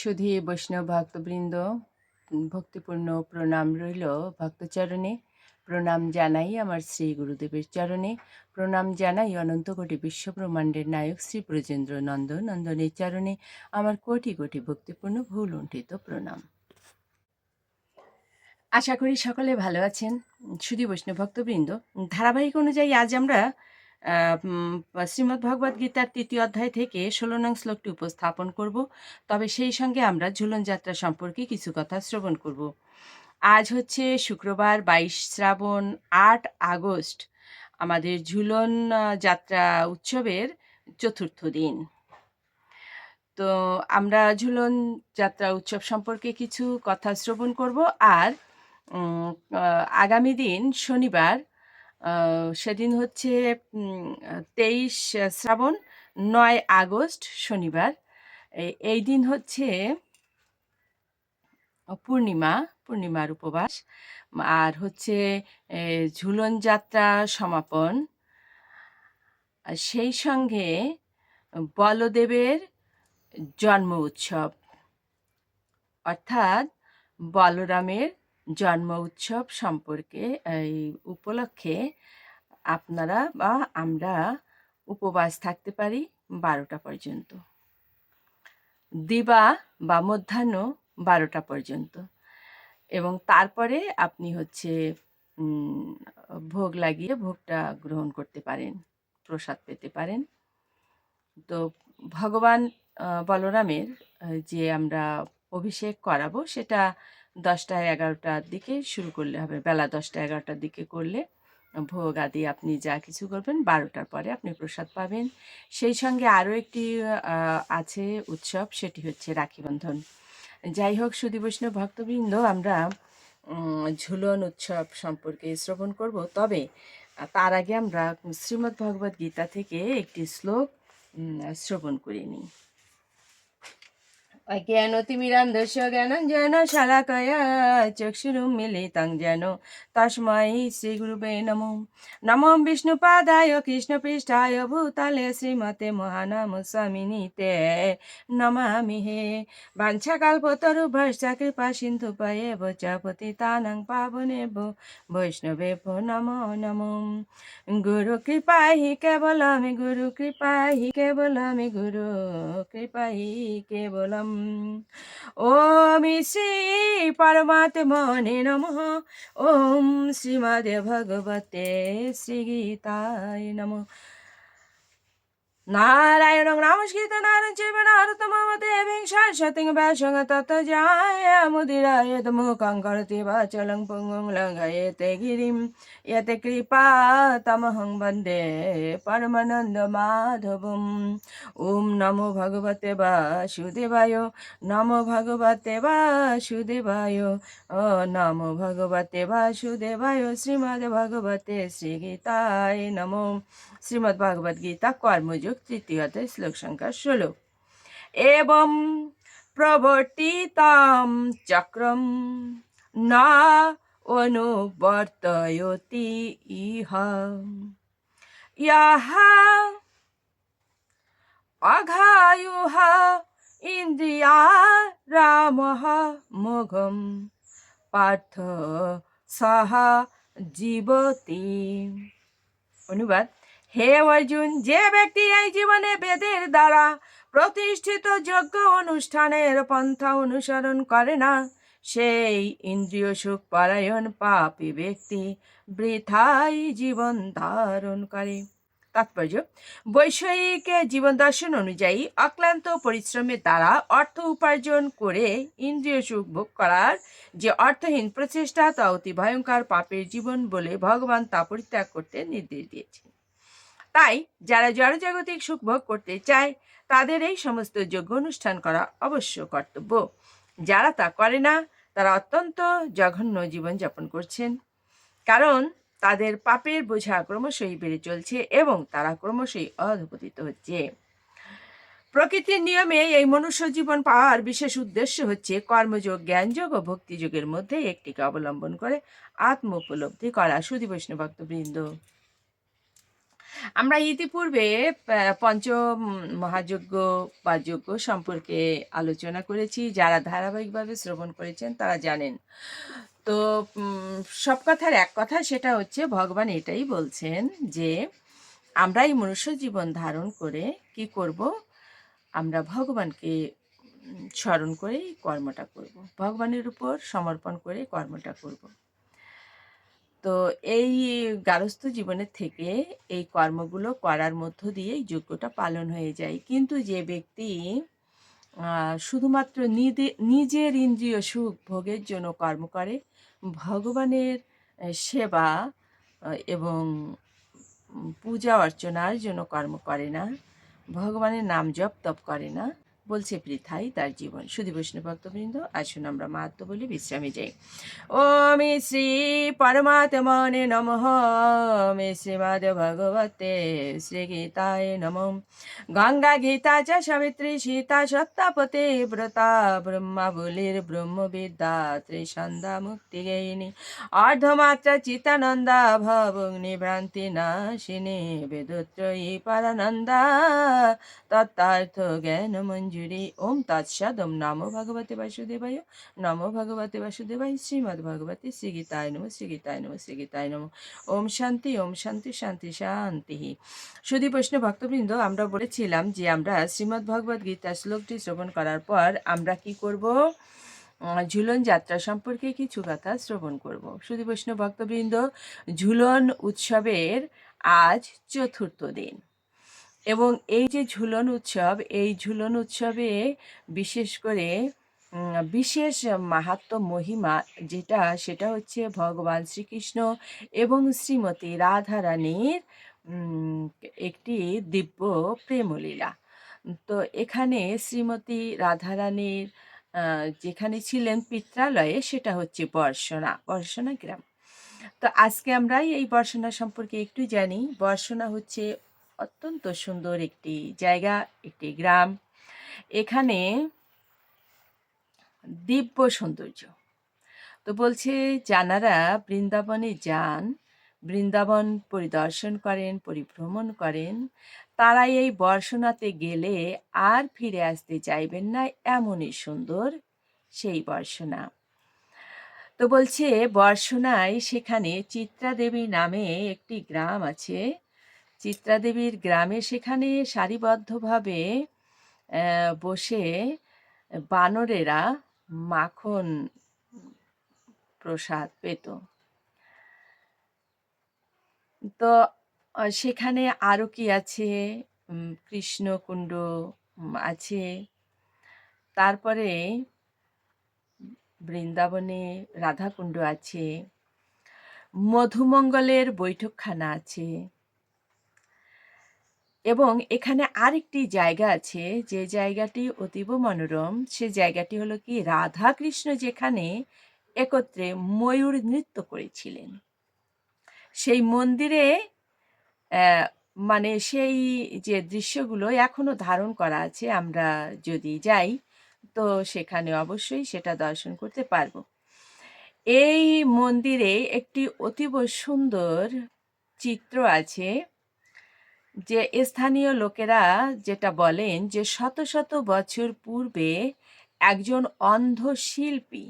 সুধী বৈষ্ণব ভক্তবৃন্দ ভক্তিপূর্ণ প্রণাম রইল ভক্তচরণে। প্রণাম জানাই আমার শ্রী গুরুদেবের চরণে। প্রণাম জানাই অনন্ত কোটি বিশ্বব্রহ্মাণ্ডের নায়ক শ্রী ব্রজেন্দ্র নন্দ নন্দনের চরণে। আমার কোটি কোটি ভক্তিপূর্ণ, ভুল লুণ্ঠিত প্রণাম। আশা করি সকলে ভালো আছেন। সুধী বৈষ্ণব ভক্তবৃন্দ, ধারাবাহিক অনুযায়ী আজ আমরা শ্রীমদ্ ভগবদ্ গীতার তৃতীয় অধ্যায় থেকে ষোলো নং শ্লোকটি উপস্থাপন করব। তবে সেই সঙ্গে আমরা ঝুলন যাত্রা সম্পর্কে কিছু কথা শ্রবণ করব। আজ হচ্ছে শুক্রবার, বাইশ শ্রাবণ, আট আগস্ট, আমাদের ঝুলন যাত্রা উৎসবের চতুর্থ দিন। তো আমরা ঝুলন যাত্রা উৎসব সম্পর্কে কিছু কথা শ্রবণ করব। আর আগামী দিন শনিবার সেদিন হচ্ছে তেইশ শ্রাবণ, নয় আগস্ট শনিবার। এই- দিন হচ্ছে পূর্ণিমা, পূর্ণিমার উপবাস। আর হচ্ছে ঝুলন যাত্রা সমাপন। সেই সঙ্গে, বলদেবের জন্ম উৎসব। অর্থাৎ বলরামের জন্ম উৎসব সম্পর্কে এই উপলক্ষে আপনারা বা আমরা উপবাস থাকতে পারি বারোটা পর্যন্ত। দিবা বা মধ্যাহ্ন বারোটা পর্যন্ত। এবং তারপরে আপনি হচ্ছে ভোগ লাগিয়ে ভোগটা গ্রহণ করতে পারেন, প্রসাদ পেতে পারেন। তো ভগবান বলরামের, যে আমরা অভিষেক করাবো সেটা দশটা এগারোটার দিকে শুরু করলে হবে। বেলা দশটা এগারোটার দিকে করলে ভোগ আদি আপনি যা কিছু করবেন, বারোটার পরে আপনি প্রসাদ পাবেন। সেই সঙ্গে আরও একটি আছে উৎসব, সেটি হচ্ছে রাখি বন্ধন। যাই হোক সুদী বৈষ্ণব ভক্তবৃন্দ, আমরা ঝুলন উৎসব সম্পর্কে শ্রবণ করব। তবে, তার আগে আমরা শ্রীমদ্ ভগবদ্ গীতা থেকে একটি শ্লোক শ্রবণ করে নিই। অজ্ঞানতিমিরান্ধস্য জ্ঞানঞ্জন শালাকয়া চক্ষুরুন্মিলিतं যেন তস্मै শ্রীগুরুবে নমো নমো বিষ্ণুপাদায় কৃষ্ণপৃষ্ঠায় ভূতলে শ্রীমতে মহানাম স্বামিনীতে নমামি হে বাঞ্ছাকাল্পতরুভশ্চ কৃপা সিন্ধু পয়ে চ পতিতানাং পাবনেব বৈষ্ণবে নমো নমো গুরু কৃপা হি কেবলম গুরু কৃপা হি কেবলম গুরু কৃপা হি কেবলম শ্রী পরমাত্মনে নমঃ ওম শ্রীমদে ভগবতে শ্রীগীতায় নমঃ নারায়ণং নমস্কৃত নারায়ণ চেব ব্যাসং তত জায় মুদিরায়ত মুখং করতি বাচলং পুঙ্গুং লঙ্ঘয়েতে গিরিম ইয়তে কৃপা তমহং বন্দে পরমানন্দ মাধবম ওম নমো ভগবতে বাসুদেবায় নমো ভগবতে বাসুদেবায় ও নমো ভগবতে বাসুদেবায় ভগবতে শ্রীগীতায় নমো শ্রীমদ্ ভগবদ গীতা কর্মযোগ তৃতীয় অধ্যায় শ্লোক সংখ্যা ষোলো। এবং প্রবর্তিতাম চক্রম না অনুবর্তয়তি ইহা। ইয়াহা অঘায়ুহ ইন্দ্রিয়া রামহ মোঘম পার্থ সাহা জীবতি। অনুবাদ হে অর্জুন, যে ব্যক্তি এই জীবনে বেদের দ্বারা প্রতিষ্ঠিত যজ্ঞ অনুষ্ঠানের পন্থা অনুসরণ করে না, সেই ইন্দ্রিয় সুখ পরায়ণ পাপী ব্যক্তি বৃথাই জীবন ধারণ করে। তাৎপর্য, বৈষয়িক জীবন দর্শন অনুযায়ী অক্লান্ত পরিশ্রমের দ্বারা অর্থ উপার্জন করে ইন্দ্রিয় সুখ ভোগ করার যে অর্থহীন প্রচেষ্টা তা অতি ভয়ঙ্কর পাপের জীবন বলে ভগবান তা পরিত্যাগ করতে নির্দেশ দিয়েছেন। তাই যারা জড়জাগতিক সুখ ভোগ করতে চায়, তাদের এই সমস্ত যোগ্য অনুষ্ঠান করা অবশ্য কর্তব্য। যারা তা করে না, তারা অত্যন্ত জঘন্য জীবনযাপন করছেন। কারণ তাদের পাপের বোঝা ক্রমশই বেড়ে চলছে এবং তারা ক্রমশই অধপতিত হচ্ছে। প্রকৃতির নিয়মে এই মনুষ্য জীবন পাওয়ার বিশেষ উদ্দেশ্য হচ্ছে কর্মযোগ, জ্ঞানযোগ ও ভক্তিযোগের মধ্যে একটিকে অবলম্বন করে আত্ম উপলব্ধি করা। সুদী বৈষ্ণব ভক্তবৃন্দ। আমরা ইতিপূর্বে আহ, পঞ্চ মহাযজ্ঞ বা যজ্ঞ সম্পর্কে আলোচনা করেছি। যারা ধারাবাহিকভাবে শ্রবণ করেছেন তারা জানেন। তো সব কথার এক কথা সেটা হচ্ছে ভগবান এটাই বলছেন যে আমরা এই মনুষ্য জীবন ধারণ করে কি করব? আমরা ভগবানকে স্মরণ করেই কর্মটা করব। ভগবানের উপর সমর্পণ করে কর্মটা করব। তো এই গারস্থ জীবনের থেকে এই কর্মগুলো করার মধ্য দিয়ে যোগ্যটা পালন হয়ে যায়। কিন্তু যে ব্যক্তি শুধুমাত্র নিজের ইন্দ্রিয় সুখ ভোগের জন্য কর্ম করে, ভগবানের সেবা এবং পূজা অর্চনার জন্য কর্ম করে না, ভগবানের নাম জপ তপ করে না বলছে পৃথাই তার জীবন। শুধু বৈষ্ণব ভক্তবৃন্দ আসুন আমরা মাহাত্ম বলে, বিশ্রামে যাই। ওম শ্রী পরমাত্মনে নমঃ। ওম শ্রীমদ ভগবতে শ্রী গীতায় নম। গঙ্গা গীতা চ সাবিত্রী সীতা সত্তাপতে ব্রতা ব্রহ্মা বলির ব্রহ্মবিদ্যা ত্রিসন্ধ্যা মুক্তি গেয়িনী অর্ধমাত্রা চিতানন্দা ভবগ্নি ভ্রান্তি নাশিনী বেদত্রয়ী পরানন্দা। তত্তার্থ জ্ঞান মঞ্জুরি ওম তৎসদ, ওম নমো ভগবতে বাসুদেবায়, নমো ভগবতে বাসুদেবায় শ্রীমদ্ ভগবতে শ্রী গীতায় নম শ্রী গীতায় নম শ্রী নম। ওম শান্তি ওম শান্তি শান্তি শান্তি। সুধী বৈষ্ণব ভক্তবৃন্দ, আমরা বলেছিলাম যে আমরা শ্রীমদ্ ভগবদ গীতা শ্লোকটি শ্রবণ করার পর আমরা কি করব? ঝুলন যাত্রা সম্পর্কে কিছু কথা শ্রবণ করব। সুধী বৈষ্ণব ভক্তবৃন্দ, ঝুলন উৎসবের আজ চতুর্থ দিন। এবং এই যে ঝুলন উৎসব, এই ঝুলন উৎসবে বিশেষ করে বিশেষ মাহাত্ম মহিমা যেটা, সেটা হচ্ছে ভগবান শ্রীকৃষ্ণ এবং শ্রীমতী রাধারানীর একটি দিব্য প্রেমলীলা। তো এখানে শ্রীমতী রাধারানীর যেখানে ছিলেন পিত্রালয়ে, সেটা হচ্ছে বর্ষণা বর্ষণা গ্রাম। তো আজকে আমরা এই বর্ষণা সম্পর্কে একটু জানি। বর্ষণা হচ্ছে অত্যন্ত সুন্দর একটি জায়গা, একটি গ্রাম। এখানে দিব্য সৌন্দর্য। তো বলছে যানারা বৃন্দাবনে যান, বৃন্দাবন পরিদর্শন করেন, পরিভ্রমণ করেন। তারা এই বর্ষণাতে গেলে আর ফিরে আসতে চাইবেন না, এমনই সুন্দর সেই বর্ষণা তো বলছে বর্ষণায় সেখানে চিত্রা দেবী নামে একটি গ্রাম আছে। চিত্রা দেবীর গ্রামে সেখানে সারিবদ্ধভাবে বসে বানরেরা মাখন প্রসাদ পেত। তো সেখানে আরও কি আছে কৃষ্ণকুণ্ড আছে। তারপরে বৃন্দাবনে রাধাকুণ্ড আছে। মধুমঙ্গলের বৈঠকখানা আছে। এবং এখানে আরেকটি জায়গা আছে, যে জায়গাটি অতীব মনোরম। সে জায়গাটি হলো কি রাধা কৃষ্ণ যেখানে একত্রে ময়ূর নৃত্য করেছিলেন। সেই মন্দিরে মানে সেই যে দৃশ্যগুলো এখনও ধারণ করা আছে, আমরা যদি যাই, তো সেখানে অবশ্যই সেটা দর্শন করতে পারব। এই মন্দিরে একটি অতীব সুন্দর চিত্র আছে। যে স্থানীয় লোকেরা যেটা বলেন যে শত শত বছর পূর্বে একজন অন্ধ শিল্পী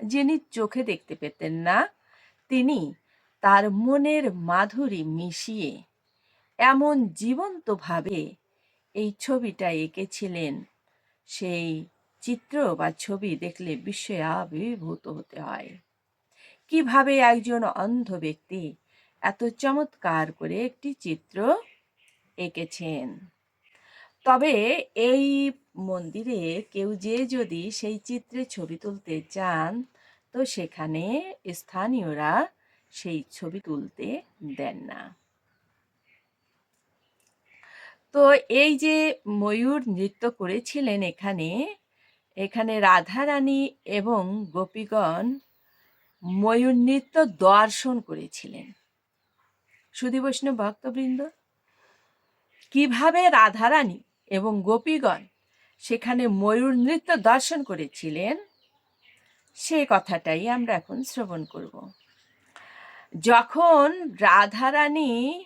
যিনি চোখে দেখতে পেতেন না, তিনি তার মনের মাধুরী মিশিয়ে এমন জীবন্তভাবে এই ছবিটা এঁকেছিলেন। সেই চিত্র বা ছবি দেখলে বিস্ময়ে আবির্ভূত হতে হয়। কীভাবে একজন অন্ধ ব্যক্তি এত চমৎকার করে একটি চিত্র এঁকেছেন। তবে এই মন্দিরে কেউ যে যদি সেই চিত্রে ছবি তুলতে চান, তো সেখানে স্থানীয়রা সেই ছবি তুলতে দেন না। তো এই যে ময়ূর নৃত্য করেছিলেন এখানে এখানে রাধারানী এবং গোপীগণ ময়ূর নৃত্য দর্শন করেছিলেন। সুধী বৈষ্ণব ভক্তবৃন্দ? কীভাবে রাধারানী এবং গোপীগণ সেখানে ময়ূর নৃত্য দর্শন করেছিলেন? সে কথাটাই আমরা এখন শ্রবণ করব। যখন রাধারানী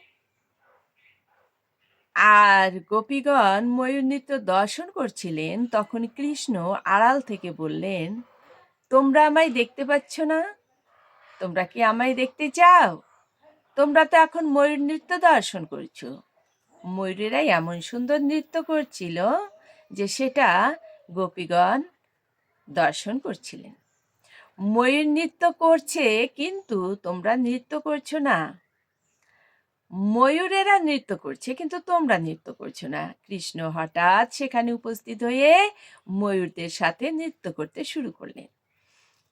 আর গোপীগণ ময়ূর নৃত্য দর্শন করছিলেন, তখন কৃষ্ণ আড়াল থেকে বললেন, তোমরা আমায় দেখতে পাচ্ছ না? তোমরা কি আমায় দেখতে চাও? তোমরা তো এখন ময়ূর নৃত্য দর্শন করছ। ময়ূরেরা এমন সুন্দর নৃত্য করছিল যে সেটা গোপীগণ দর্শন করছিলেন। ময়ূর নৃত্য করছে, কিন্তু তোমরা নৃত্য করছ না। ময়ূরেরা নৃত্য করছে, কিন্তু তোমরা নৃত্য করছ না। কৃষ্ণ হঠাৎ সেখানে উপস্থিত হয়ে ময়ূরদের সাথে নৃত্য করতে শুরু করলেন।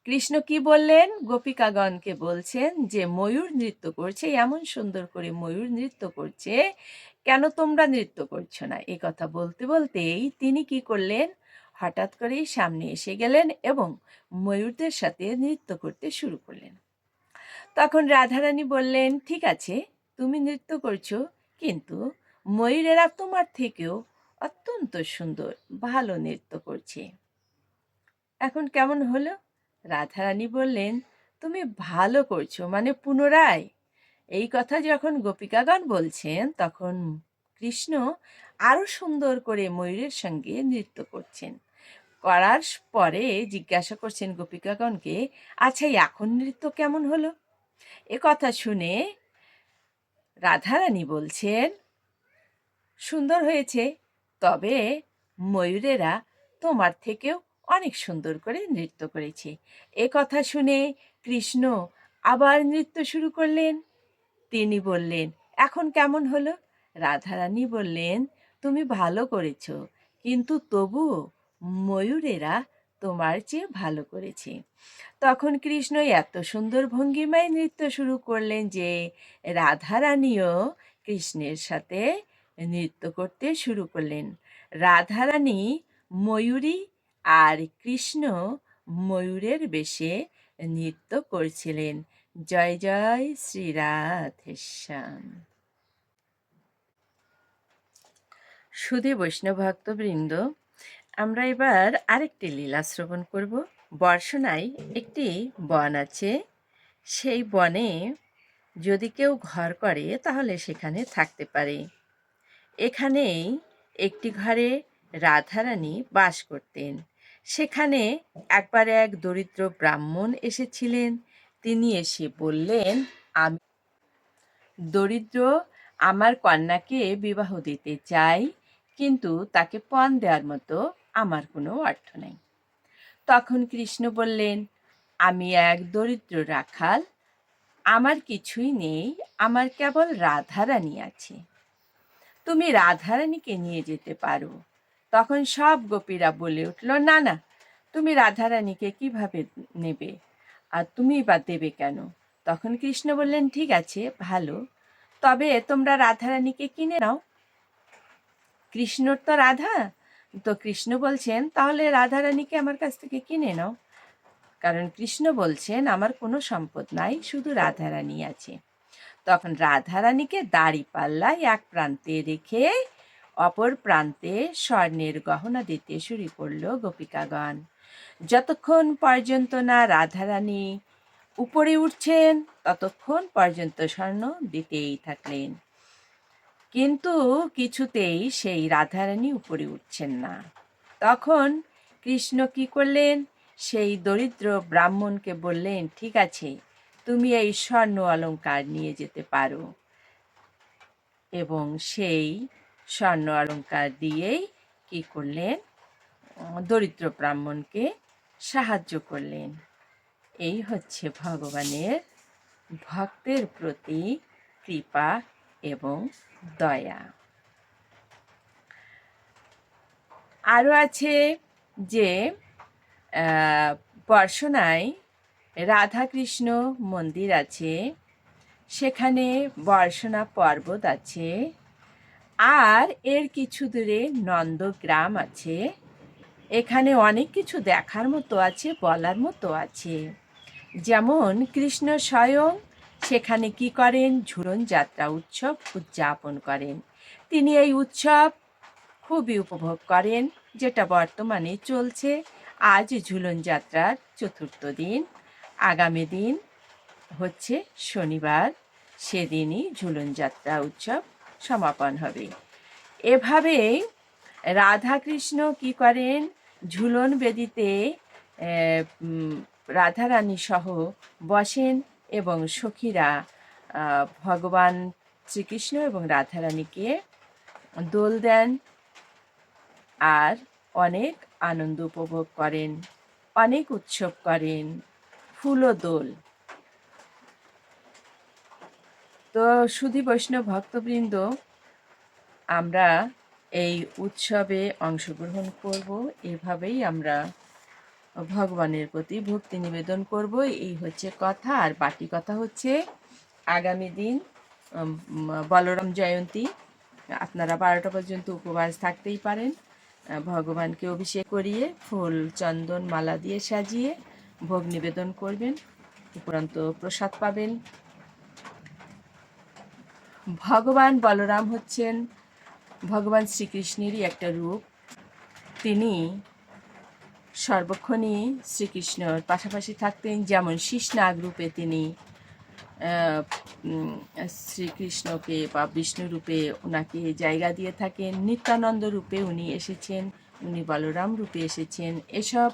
কৃষ্ণ কি বললেন? গোপিকাগণকে বলছেন যে, ময়ূর নৃত্য করছে, এমন সুন্দর করে ময়ূর নৃত্য করছে, কেন তোমরা নৃত্য করছ না? এ কথা বলতে বলতেই তিনি কি করলেন? হঠাৎ করেই সামনে এসে গেলেন এবং ময়ূরদের সাথে নৃত্য করতে শুরু করলেন। তখন রাধারানী বললেন, ঠিক আছে, তুমি নৃত্য করছ, কিন্তু ময়ূরেরা তোমার থেকেও অত্যন্ত সুন্দর, ভালো নৃত্য করছে। এখন কেমন হলো? রাধারানী বললেন, তুমি ভালো করছ মানে পুনরায়? এই কথা যখন গোপিকাগণ বলছেন, তখন কৃষ্ণ আরও সুন্দর করে ময়ূরের সঙ্গে নৃত্য করছেন। করার পরে জিজ্ঞাসা করছেন গোপিকাগণকে আচ্ছা এখন নৃত্য কেমন হলো? এ কথা শুনে রাধারানী বলছেন, সুন্দর হয়েছে, তবে ময়ূরেরা তোমার থেকেও অনেক সুন্দর করে নৃত্য করেছে। এ কথা শুনে কৃষ্ণ আবার নৃত্য শুরু করলেন। তিনি বললেন, এখন কেমন হলো? রাধারানী বললেন, তুমি ভালো করেছ, কিন্তু তবুও ময়ূরেরা তোমার চেয়ে ভালো করেছে। তখন কৃষ্ণ এত সুন্দর ভঙ্গিমায় নৃত্য শুরু করলেন যে রাধারানীও কৃষ্ণের সাথে নৃত্য করতে শুরু করলেন। রাধারানী ময়ূরী আর কৃষ্ণ ময়ূরের বেশে নৃত্য করছিলেন। জয় জয় শ্রী রাধেশ্যাম সুধী বৈষ্ণব ভক্তবৃন্দ, আমরা এবার আরেকটি লীলা শ্রবণ করব। বর্ষনায় একটি বন আছে। সেই বনে যদি কেউ ঘর করে, তাহলে সেখানে থাকতে পারে। এখানেই একটি ঘরে রাধারানী বাস করতেন। সেখানে একবার এক দরিদ্র ব্রাহ্মণ এসেছিলেন। তিনি এসে বললেন, আমি দরিদ্র, আমার কন্যাকে বিবাহ দিতে চাই, কিন্তু তাকে পণ দেওয়ার মতো আমার কোনো অর্থ নেই। তখন কৃষ্ণ বললেন, আমি এক দরিদ্র রাখাল, আমার কিছুই নেই, আমার কেবল রাধারানী আছে। তুমি রাধারানীকে নিয়ে যেতে পারো তখন সব গোপীরা বলে উঠল, না না, তুমি রাধারানীকে কীভাবে নেবে? আর তুমি বা দেবে কেন? তখন কৃষ্ণ বললেন, ঠিক আছে, ভালো। তবে তোমরা রাধারানীকে কিনে নাও। কৃষ্ণর তো রাধা? তো কৃষ্ণ বলছেন, তাহলে রাধারানীকে আমার কাছ থেকে কিনে নাও। কারণ কৃষ্ণ বলছেন, আমার কোনো সম্পদ নাই, শুধু রাধারানী আছে। তখন রাধারানীকে দাড়ি পাল্লায় এক প্রান্তে রেখে অপর প্রান্তে স্বর্ণের গহনা দিতে শুরু করল গোপিকাগণ। যতক্ষণ পর্যন্ত না রাধারানী উপরে উঠছেন, ততক্ষণ পর্যন্ত স্বর্ণ দিতেই থাকলেন। কিন্তু কিছুতেই সেই রাধারানী উপরে উঠছেন না। তখন কৃষ্ণ কি করলেন? সেই দরিদ্র ব্রাহ্মণকে বললেন, ঠিক আছে, তুমি এই স্বর্ণ অলঙ্কার নিয়ে যেতে পারো। এবং সেই স্বর্ণ অলঙ্কার দিয়েই কি করলেন? দরিদ্র ব্রাহ্মণকে সাহায্য করলেন। এই হচ্ছে ভগবানের ভক্তের প্রতি কৃপা এবং দয়া। আরও আছে যে বর্ষনায় রাধাকৃষ্ণ মন্দির আছে। সেখানে বর্ষনা পর্বত আছে। আর এর কিছু দূরে নন্দগ্রাম আছে। এখানে অনেক কিছু দেখার মতো আছে, বলার মতো আছে। যেমন কৃষ্ণ স্বয়ং সেখানে কি করেন? ঝুলন যাত্রা উৎসব উদযাপন করেন। তিনি এই উৎসব খুবই উপভোগ করেন, যেটা বর্তমানে চলছে। আজ ঝুলন যাত্রার চতুর্থ দিন। আগামী দিন হচ্ছে শনিবার। সেদিনই ঝুলন যাত্রা উৎসব সমাপন হবে। এভাবেই রাধাকৃষ্ণ কি করেন? ঝুলন বেদিতে রাধারানী সহ বসেন এবং সখীরা ভগবান শ্রীকৃষ্ণ এবং রাধারানীকে দোল দেন আর অনেক আনন্দ উপভোগ করেন, অনেক উৎসব করেন ফুলো দোল তো সুধী বৈষ্ণব ভক্তবৃন্দ, আমরা এই উৎসবে অংশগ্রহণ করব। এভাবেই আমরা ভগবানের প্রতি ভক্তি নিবেদন করব। এই হচ্ছে কথা। আর বাকি কথা হচ্ছে আগামী দিন বলরাম জয়ন্তী। আপনারা বারোটা পর্যন্ত উপবাস থাকতেই পারেন। ভগবানকে অভিষেক করিয়ে ফুল, চন্দন, মালা দিয়ে সাজিয়ে ভোগ নিবেদন করবেন। উপরন্ত প্রসাদ পাবেন। ভগবান বলরাম হচ্ছেন ভগবান শ্রীকৃষ্ণেরই একটা রূপ। তিনি সর্বক্ষণই শ্রীকৃষ্ণর পাশাপাশি থাকতেন। যেমন শীষনাগ রূপে তিনি শ্রীকৃষ্ণকে বা বিষ্ণু রূপে ওনাকে জায়গা দিয়ে থাকেন। নিত্যানন্দ রূপে উনি এসেছেন, উনি বলরাম রূপে এসেছেন। এসব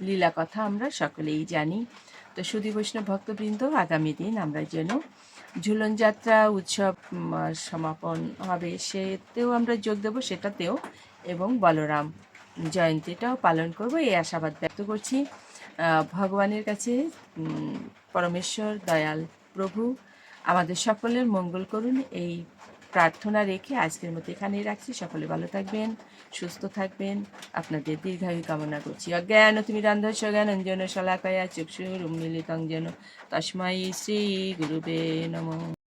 লীলা কথা আমরা সকলেই জানি। তো সুধী বৈষ্ণব ভক্তবৃন্দ, আগামী দিন আমরা যেন ঝুলন যাত্রা উৎসব সমাপন হবে। সেতেও আমরা যোগ দেবো, সেটাতেও। এবং বলরাম জয়ন্তীটাও পালন করব, এই আশাবাদ ব্যক্ত করছি। ভগবানের কাছে পরমেশ্বর, দয়াল প্রভু, আমাদের সকলের মঙ্গল করুন। এই প্রার্থনা রেখে আজকের মতো এখানেই রাখছি। সকলে ভালো থাকবেন, সুস্থ থাকবেন। আপনাদের দীর্ঘায়ু কামনা করছি। অজ্ঞান তুমি রান্ধস্য জ্ঞান অঞ্জন, শলাকয়া চক্ষুর উন্মিলিতং যেন তস্মাই শ্রী গুরুবে নমঃ।